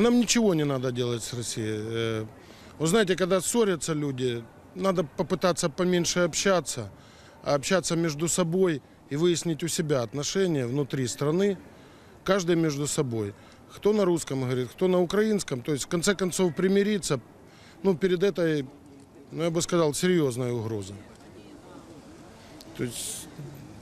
А нам ничего не надо делать с Россией. Э, Вы знаете, когда ссорятся люди, надо попытаться поменьше общаться, а общаться между собой и выяснить у себя отношения внутри страны, каждый между собой. Кто на русском говорит, кто на украинском. То есть, в конце концов, примириться, ну, перед этой, ну, я бы сказал, серьезной угрозой. То есть,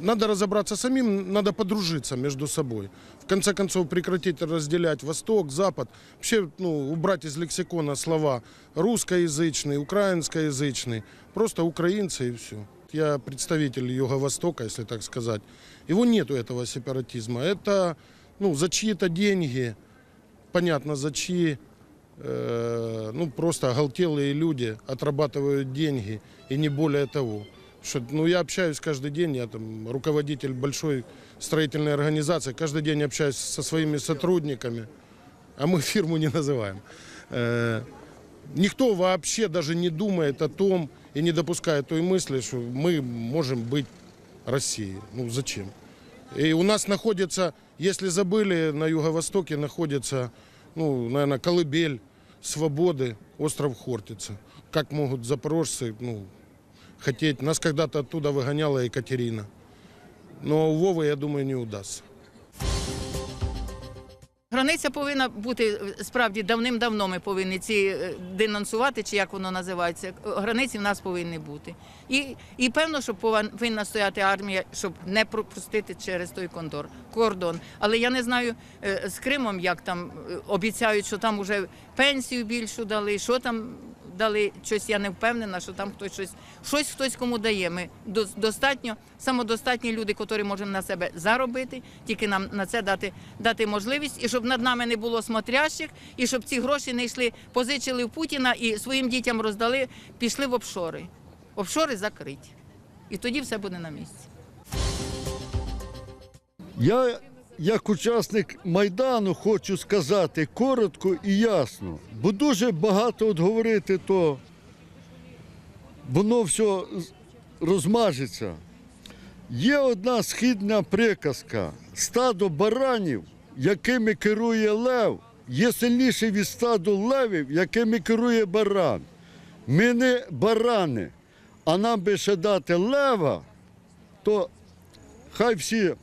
надо разобраться самим, надо подружиться между собой. В конце концов, прекратить разделять Восток, Запад. Вообще, ну, убрать из лексикона слова русскоязычный, украинскоязычный. Просто украинцы и все. Я представитель Юго-Востока, если так сказать. Его нету этого сепаратизма. Это ну, за чьи-то деньги, понятно, за чьи, э, ну, просто оголтелые люди отрабатывают деньги, и не более того. Что, ну, я общаюсь каждый день, я там руководитель большой строительной организации, каждый день общаюсь со своими сотрудниками, а мы фирму не называем. Э, никто вообще даже не думает о том и не допускает той мысли, что мы можем быть Россией. Ну, зачем? И у нас находится, если забыли, на юго-востоке находится, ну, наверное, колыбель свободы, остров Хортица. Как могут запорожцы, ну, хотеть. Нас когда-то оттуда выгоняла Екатерина. Но у Вовы, я думаю, не удастся. Границя повинна бути е, справді давним-давно. Ми повинні ці е, денонсувати, чи як воно називається. Границі в нас повинні бути. І, і певно, що повин- повинна стояти армія, щоб не пропустити через той кондор, кордон. Але я не знаю е, з Кримом, як там е, обіцяють, що там вже пенсію більшу дали, що там дали щось, я не впевнена, що там хтось щось, щось хтось кому дає. Ми достатньо самодостатні люди, які можемо на себе заробити, тільки нам на це дати, дати можливість, і щоб над нами не було смотрящих, і щоб ці гроші не йшли, позичили в Путіна і своїм дітям роздали, пішли в офшори. Офшори закриті. І тоді все буде на місці. Я, як учасник Майдану, хочу сказати коротко і ясно, бо дуже багато от говорити, то воно все розмажеться. Є одна східна приказка: стадо баранів, якими керує лев, є сильніше від стаду левів, якими керує баран. Ми не барани, а нам би ще дати лева, то хай всі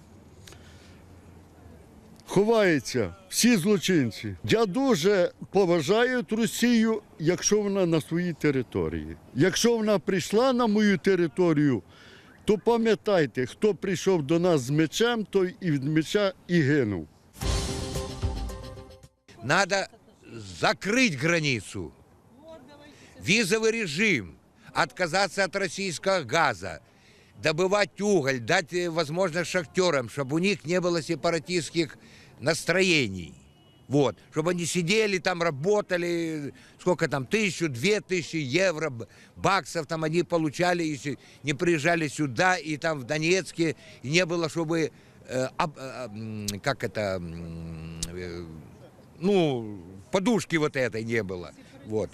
ховаються, всі злочинці. Я дуже поважаю Росію, якщо вона на своїй території. Якщо вона прийшла на мою територію, то пам'ятайте, хто прийшов до нас з мечем, той і від меча і гинув. Надо закрыть границу, визовый режим, отказаться от российского газа, добывать уголь, дать э, возможность шахтерам, чтобы у них не было сепаратистских настроений. Вот, чтобы они сидели там, работали, сколько там, тысячу, две тысячи евро, б- баксов там они получали, если не приезжали сюда, и там в Донецке, и не было, чтобы, э, об- э, м, как это, м, э, ну, подушки вот этой не было. Вот.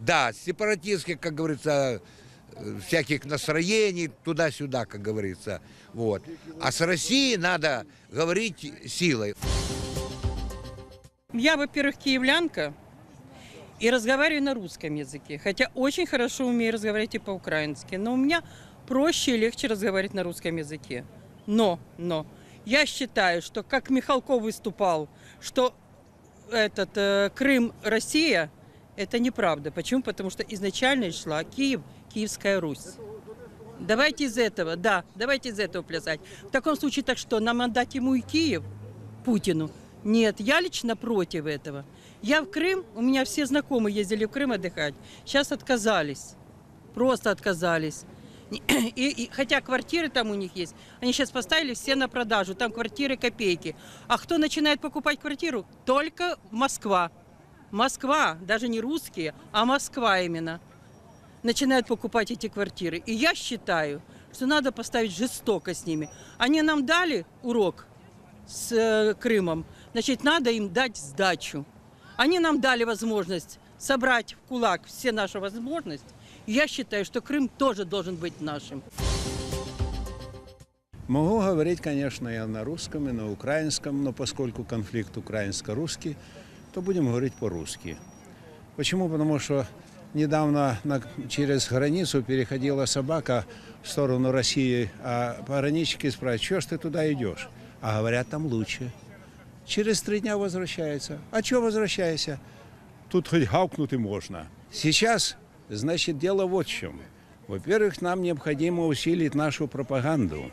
Да, сепаратистских, как говорится, э, всяких настроений туда-сюда, как говорится. Вот. А с Россией надо говорить силой. Я, во-первых, киевлянка и разговариваю на русском языке. Хотя очень хорошо умею разговаривать и по-украински. Но у меня проще и легче разговаривать на русском языке. Но, но, я считаю, что как Михалков выступал, что этот э, Крым Россия, это неправда. Почему? Потому что изначально шла Киев, Киевская Русь. Давайте из этого, да, давайте из этого плясать. В таком случае, так что, нам отдать ему и Киев, Путину? Нет, я лично против этого. Я в Крым, у меня все знакомые ездили в Крым отдыхать, сейчас отказались, просто отказались. И, и- хотя квартиры там у них есть, они сейчас поставили все на продажу, там квартиры копейки. А кто начинает покупать квартиру? Только Москва. Москва, даже не русские, а Москва именно начинают покупать эти квартиры. И я считаю, что надо поставить жестоко с ними. Они нам дали урок с э, Крымом, значит, надо им дать сдачу. Они нам дали возможность собрать в кулак все наши возможности. И я считаю, что Крым тоже должен быть нашим. Могу говорить, конечно, я на русском и на украинском, но поскольку конфликт украинско-русский, то будем говорить по-русски. Почему? Потому что недавно на- через границу переходила собака в сторону России, а пограничники спрашивают, что ж ты туда идешь? А говорят, там лучше. Через три дня возвращается. А что возвращайся? Тут хоть гавкнуть и можно. Сейчас, значит, дело вот в чем. Во-первых, нам необходимо усилить нашу пропаганду.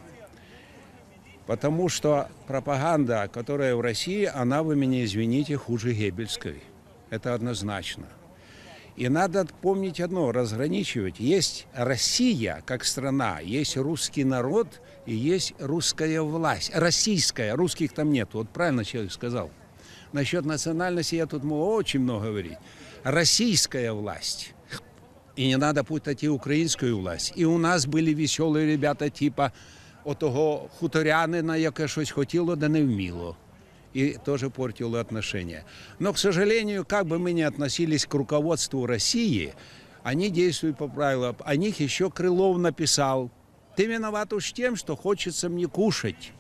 Потому что пропаганда, которая в России, она, вы меня извините, хуже Геббельской. Это однозначно. И надо помнить одно, разграничивать. Есть Россия как страна, есть русский народ и есть русская власть. Российская, русских там нет. Вот правильно человек сказал. Насчет национальности я тут могу очень много говорить. Российская власть. І не треба путати і українську власть. І у нас були веселі ребята, типа отого хуторянина, яке щось хотіло, да не вміло. И тоже портило отношения. Но, к сожалению, как бы мы ни относились к руководству России, они действуют по правилам. О них еще Крылов написал. Ты виноват уж тем, что хочется мне кушать.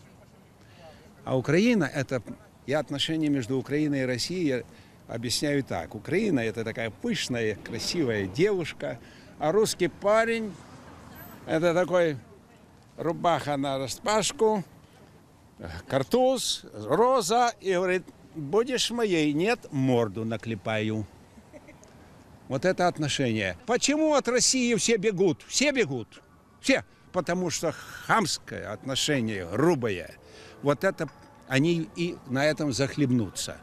А Украина – это, я отношения между Украиной и Россией объясняю так. Украина – это такая пышная, красивая девушка, а русский парень – это такой рубаха на распашку, картуз, роза, и говорит, будешь моей, нет, морду наклепаю. Вот это отношение. Почему от России все бегут? Все бегут. Все. Потому что хамское отношение, грубое. Вот это они и на этом захлебнутся.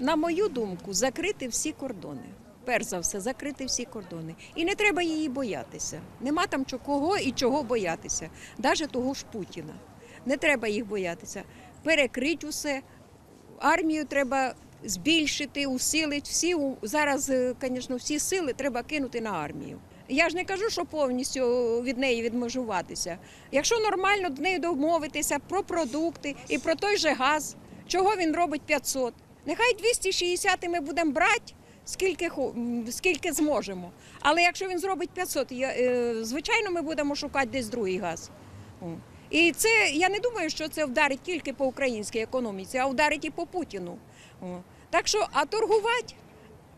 на мою думку, закрити всі кордони. Перш за все, закрити всі кордони. І не треба її боятися. Нема там кого і чого боятися. Навіть того ж Путіна. Не треба їх боятися. Перекрить усе. Армію треба збільшити, усилити. Всі зараз, звісно, всі сили треба кинути на армію. Я ж не кажу, що повністю від неї відмежуватися. Якщо нормально до неї домовитися про продукти і про той же газ, чого він робить 500? Нехай 260 ми будемо брати, скільки, скільки зможемо. Але якщо він зробить 500, я, е, звичайно, ми будемо шукати десь другий газ. І це я не думаю, що це вдарить тільки по українській економіці, а вдарить і по Путіну. Так що, а торгувати,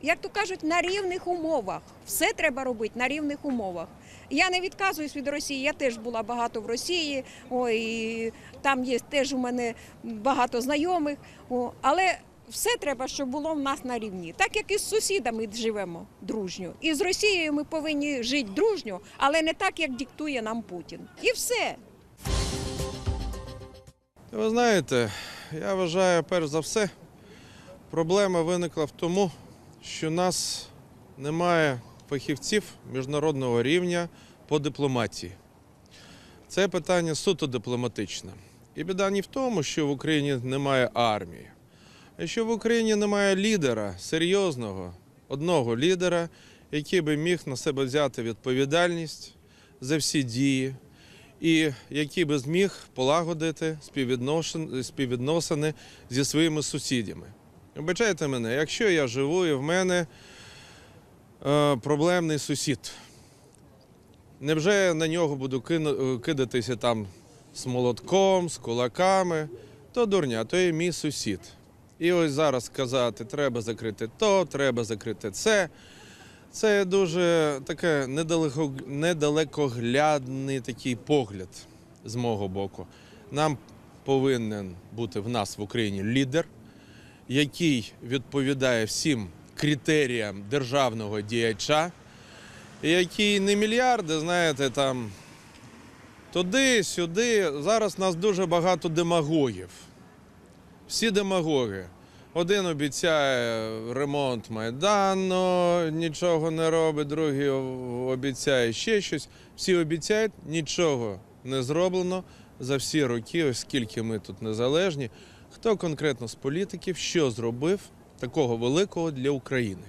як то кажуть, на рівних умовах. Все треба робити на рівних умовах. Я не відказуюсь від Росії. Я теж була багато в Росії. Ой, там є теж у мене багато знайомих. О, але все треба, щоб було в нас на рівні. Так як і з сусідами живемо дружньо. І з Росією ми повинні жити дружньо, але не так, як диктує нам Путін. І все. Ви знаєте, я вважаю, перш за все, проблема виникла в тому, що у нас немає фахівців міжнародного рівня по дипломатії. Це питання суто дипломатичне. І біда не в тому, що в Україні немає армії, що в Україні немає лідера, серйозного, одного лідера, який би міг на себе взяти відповідальність за всі дії, і який би зміг полагодити співвідносини зі своїми сусідями. Вибачайте мене, якщо я живу і в мене е, проблемний сусід, невже я на нього буду кидатися там з молотком, з кулаками? То дурня, то є мій сусід. І ось зараз сказати, треба закрити то, треба закрити це. Це дуже таке недалеко, недалекоглядний такий погляд з мого боку. Нам повинен бути в нас в Україні лідер, який відповідає всім критеріям державного діяча, який не мільярди, знаєте, там туди, сюди. Зараз нас дуже багато демагогів. Всі демагоги. Один обіцяє ремонт Майдану, нічого не робить, другий обіцяє ще щось. Всі обіцяють, нічого не зроблено за всі роки, ось скільки ми тут незалежні. Хто конкретно з політиків що зробив такого великого для України?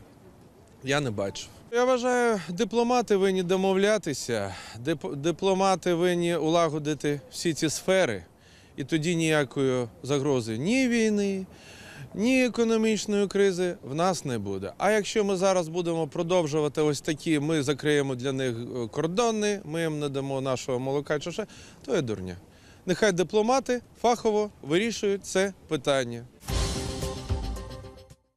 Я не бачив. Я вважаю, дипломати винні домовлятися, дип- дипломати винні улагодити всі ці сфери, і тоді ніякої загрози ні війни, ні економічної кризи в нас не буде. А якщо ми зараз будемо продовжувати ось такі, ми закриємо для них е, кордони, ми їм не дамо нашого молока чи ще, то є дурня. Нехай дипломати фахово вирішують це питання.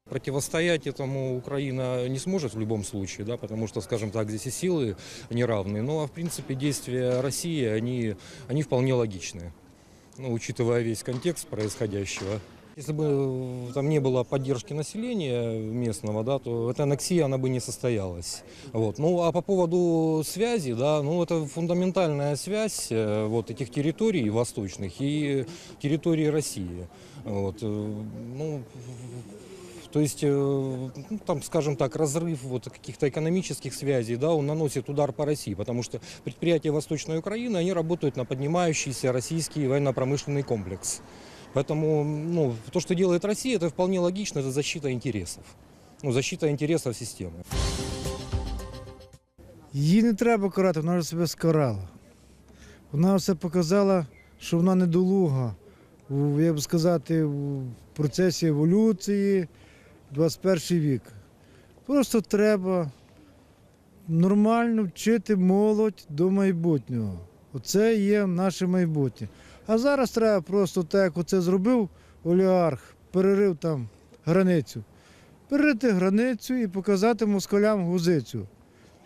Противостоять этому Украина не сможет в любом случае, да, потому что, скажем так, здесь и силы неравные. Ну а в принципе действия России, они, они вполне логичны, ну, учитывая весь контекст происходящего. Если бы э, там не было поддержки населения местного, да, то эта аннексия она бы не состоялась. Вот. Ну а по поводу связи, да, ну это фундаментальная связь э, вот этих территорий восточных и территории России. Вот. э, Ну, то есть, э, ну, там, скажем так, разрыв вот каких-то экономических связей, да, он наносит удар по России, потому что предприятия Восточной Украины, они работают на поднимающийся российский военно-промышленный комплекс. Поэтому, ну, то, что делает Россия, это вполне логично, это защита интересов. Ну, защита интересов системы. Її не треба карати, вона вже себе скарала. Вона все показала, що вона недолуга, в, як би сказати, в процесі еволюції 21 вік. Просто треба нормально вчити молодь до майбутнього. Оце є наше майбутнє. А зараз треба просто так, як оце зробив олігарх, перерив там границю. Перерити границю і показати москалям гузицю.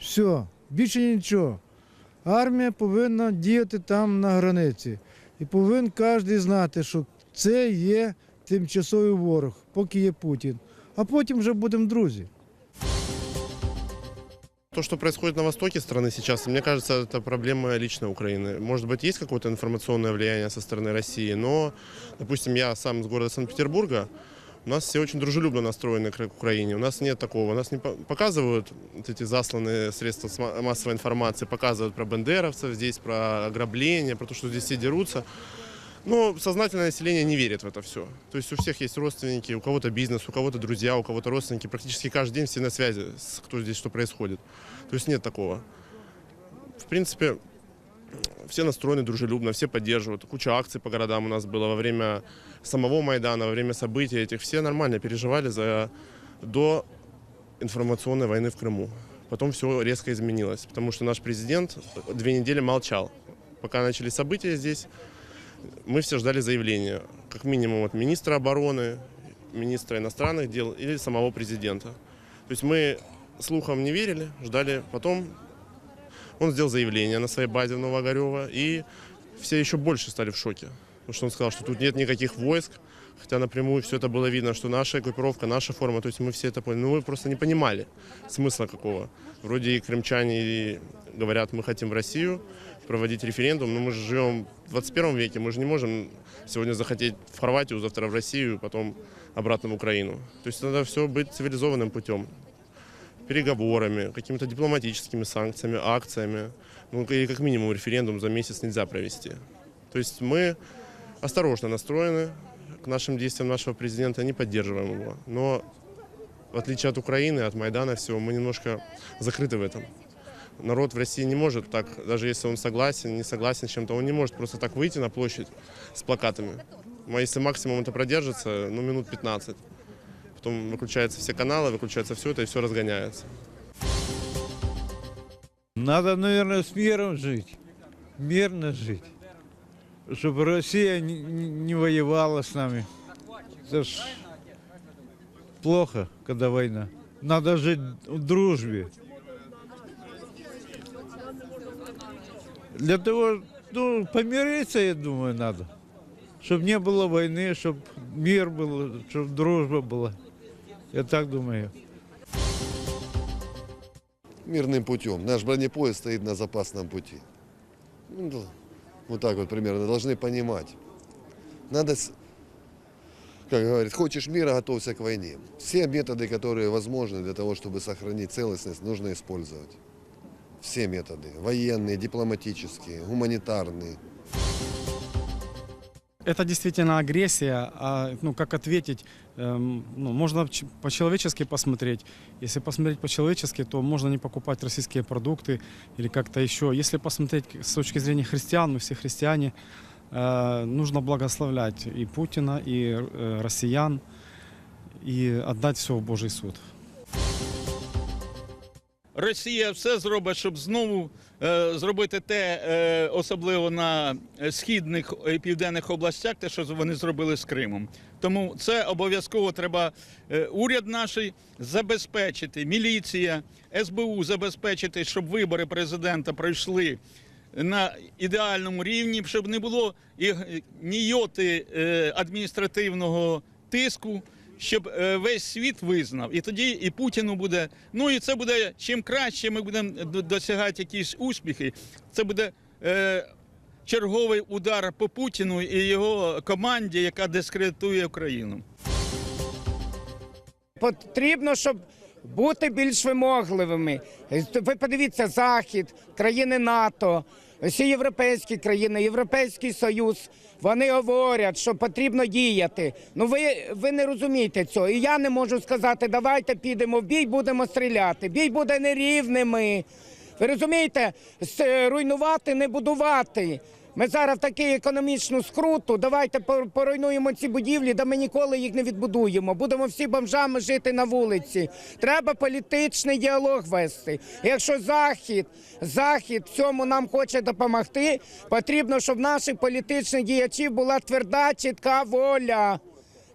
Все, більше нічого. Армія повинна діяти там на границі. І повинен кожен знати, що це є тимчасовий ворог, поки є Путін А потім вже будемо друзі. То, что происходит на востоке страны сейчас, мне кажется, это проблема лично Украины. Может быть, есть какое-то информационное влияние со стороны России, но, допустим, я сам из города Санкт-Петербурга, у нас все очень дружелюбно настроены к Украине. У нас нет такого. У нас не по- показывают вот эти засланные средства сма- массовой информации, показывают про бандеровцев здесь, про ограбление, про то, что здесь все дерутся. Но сознательное население не верит в это все. То есть у всех есть родственники, у кого-то бизнес, у кого-то друзья, у кого-то родственники. Практически каждый день все на связи, с кто здесь что происходит. То есть нет такого. В принципе, все настроены дружелюбно, все поддерживают. Куча акций по городам у нас было во время самого Майдана, во время событий этих. Все нормально переживали за до информационной войны в Крыму. Потом все резко изменилось, потому что наш президент две недели молчал. Пока начались события здесь, мы все ждали заявления, как минимум от министра обороны, министра иностранных дел или самого президента. То есть мы слухам не верили, ждали. Потом он сделал заявление на своей базе в Новогорево, и все еще больше стали в шоке. Потому что он сказал, что тут нет никаких войск, хотя напрямую все это было видно, что наша экипировка, наша форма, то есть мы все это поняли. Но мы просто не понимали смысла какого. Вроде и крымчане говорят, мы хотим в Россию проводить референдум, но мы же живем в 21 веке, мы же не можем сегодня захотеть в Хорватию, завтра в Россию, потом обратно в Украину. То есть надо все быть цивилизованным путем переговорами, какими-то дипломатическими санкциями, акциями. Ну, и как минимум референдум за месяц нельзя провести. То есть мы осторожно настроены к нашим действиям нашего президента, не поддерживаем его. Но в отличие от Украины, от Майдана всего, мы немножко закрыты в этом. Народ в России не может так, даже если он согласен, не согласен с чем-то, он не может просто так выйти на площадь с плакатами. А если максимум это продержится, ну, минут 15. Потом выключаются все каналы, выключается все это и все разгоняется. Надо, наверное, с миром жить. Мирно жить. Чтобы Россия не, воевала с нами. Это ж плохо, когда война. Надо жить в дружбе. Для того, ну, помириться, я думаю, надо. Чтобы не было войны, чтобы мир был, чтобы дружба была. Я так думаю. мирным путем. Наш бронепоезд стоит на запасном пути. Вот так вот примерно должны понимать. Надо, как говорит, хочешь мира, готовься к войне. Все методы, которые возможны для того, чтобы сохранить целостность, нужно использовать. Все методы. Военные, дипломатические, гуманитарные. Это действительно агрессия, а ну, как ответить, ну, можно ч- по-человечески посмотреть. Если посмотреть по-человечески, то можно не покупать российские продукты или как-то еще. Если посмотреть к- с точки зрения христиан, мы все христиане, э, нужно благословлять и Путина, и э, россиян, и отдать все в Божий суд. Росія все зробить, щоб знову е, зробити те, е, особливо на східних і південних областях, те, що вони зробили з Кримом. Тому це обов'язково треба е, уряд наш забезпечити, міліція, СБУ забезпечити, щоб вибори президента пройшли на ідеальному рівні, щоб не було і ні йоти е, адміністративного тиску, щоб е, весь світ визнав. І тоді і Путіну буде. Ну і це буде чим краще ми будемо досягати якісь успіхи. Це буде. Е, Черговий удар по Путіну і його команді, яка дискредитує Україну. Потрібно, щоб бути більш вимогливими. Ви подивіться, Захід, країни НАТО, всі європейські країни, Європейський Союз. Вони говорять, що потрібно діяти. Ну ви, ви не розумієте цього. І я не можу сказати, давайте підемо в бій, будемо стріляти. Бій буде нерівними. Ви розумієте, руйнувати, не будувати. Ми зараз такий економічну скруту. Давайте поруйнуємо ці будівлі, да ми ніколи їх не відбудуємо. Будемо всі бомжами жити на вулиці. Треба політичний діалог вести. Якщо захід, захід цьому нам хоче допомогти, потрібно, щоб наших політичних діячів була тверда, чітка воля.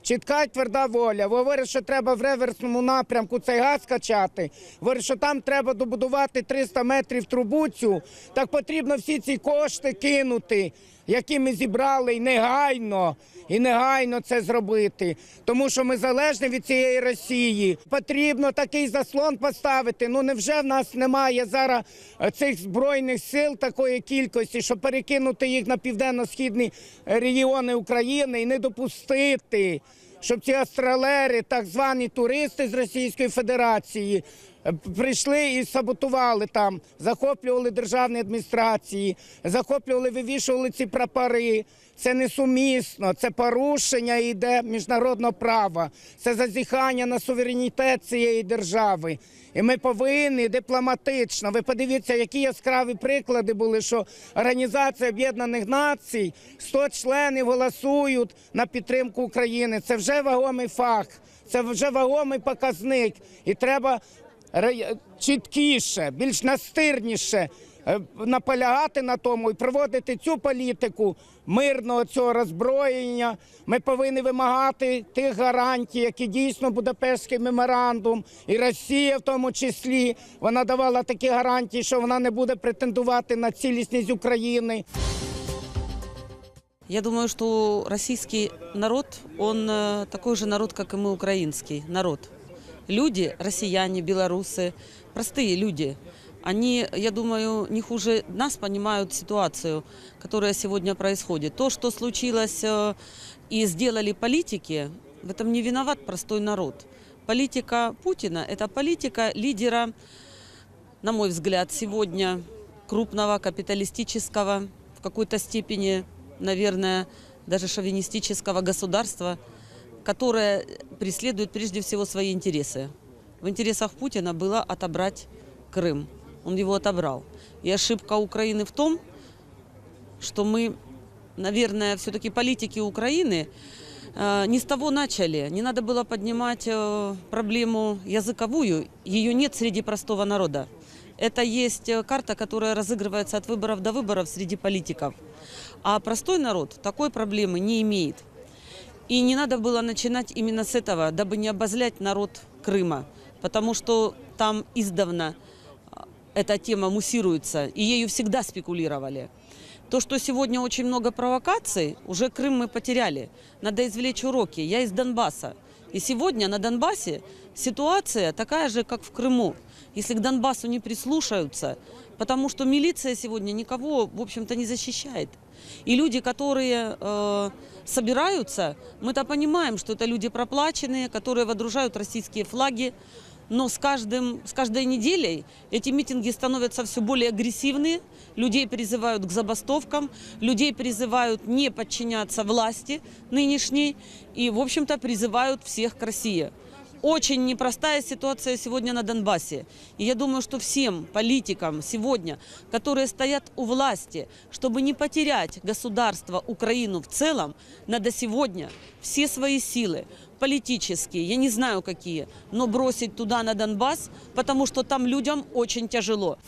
Чітка і тверда воля. Говорять, що треба в реверсному напрямку цей газ качати. Говорить, що там треба добудувати 300 метрів трубу цю. Так потрібно всі ці кошти кинути, які ми зібрали і негайно. І негайно це зробити, тому що ми залежні від цієї Росії. Потрібно такий заслон поставити. Ну невже в нас немає зараз е, цих збройних сил такої кількості, щоб перекинути їх на південно-східні е, регіони України і не допустити, щоб ці астралери, так звані туристи з Російської Федерації, прийшли і саботували там, захоплювали державні адміністрації, захоплювали, вивішували ці прапори. Це несумісно, це порушення йде міжнародного права, це зазіхання на суверенітет цієї держави. І ми повинні дипломатично. Ви подивіться, які яскраві приклади були, що Організація Об'єднаних Націй 100 членів голосують на підтримку України. Це вже вагомий факт, це вже вагомий показник. І треба ре- чіткіше, більш настирніше е, наполягати на тому і проводити цю політику мирного цього роззброєння. Ми повинні вимагати тих гарантій, які дійсно Будапештський меморандум, і Росія в тому числі вона давала такі гарантії, що вона не буде претендувати на цілісність України. Я думаю, что российский народ, он э, такой же народ, как и мы, украинский народ. Люди, россияне, белорусы, простые люди, они, я думаю, не хуже нас понимают ситуацию, которая сегодня происходит. То, что случилось э, и сделали политики, в этом не виноват простой народ. Политика Путина – это политика лидера, на мой взгляд, сегодня крупного капиталистического, в какой-то степени, наверное, даже шовинистического государства, которое преследует прежде всего свои интересы. В интересах Путина было отобрать Крым. Он его отобрал. И ошибка Украины в том, что мы, наверное, все-таки политики Украины э, не с того начали. Не надо было поднимать э, проблему языковую. Ее нет среди простого народа. Это есть э, карта, которая разыгрывается от выборов до выборов среди политиков. А простой народ такой проблемы не имеет. И не надо было начинать именно с этого, дабы не обозлять народ Крыма. Потому что там издавна а, эта тема муссируется, и ею всегда спекулировали. То, что сегодня очень много провокаций, уже Крым мы потеряли. Надо извлечь уроки. Я из Донбасса. И сегодня на Донбассе ситуация такая же, как в Крыму. Если к Донбассу не прислушаются, потому что милиция сегодня никого, в общем-то, не защищает. И люди, которые э, собираются, мы-то понимаем, что это люди проплаченные, которые водружают российские флаги, но с, каждым, с каждой неделей эти митинги становятся все более агрессивные, людей призывают к забастовкам, людей призывают не подчиняться власти нынешней и, в общем-то, призывают всех к России. Очень непростая ситуация сегодня на Донбассе. И я думаю, что всем политикам сегодня, которые стоят у власти, чтобы не потерять государство, Украину в целом, надо сегодня все свои силы политические, я не знаю какие, но бросить туда на Донбасс, потому что там людям очень тяжело.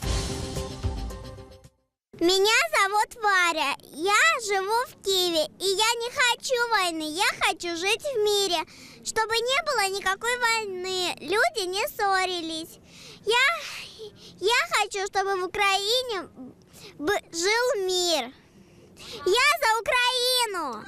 Меня зовут Варя. Я живу в Киеве. И я не хочу войны. Я хочу жить в мире. Чтобы не было никакой войны. Люди не ссорились. Я, я хочу, чтобы в Украине жил мир. Я за Украину!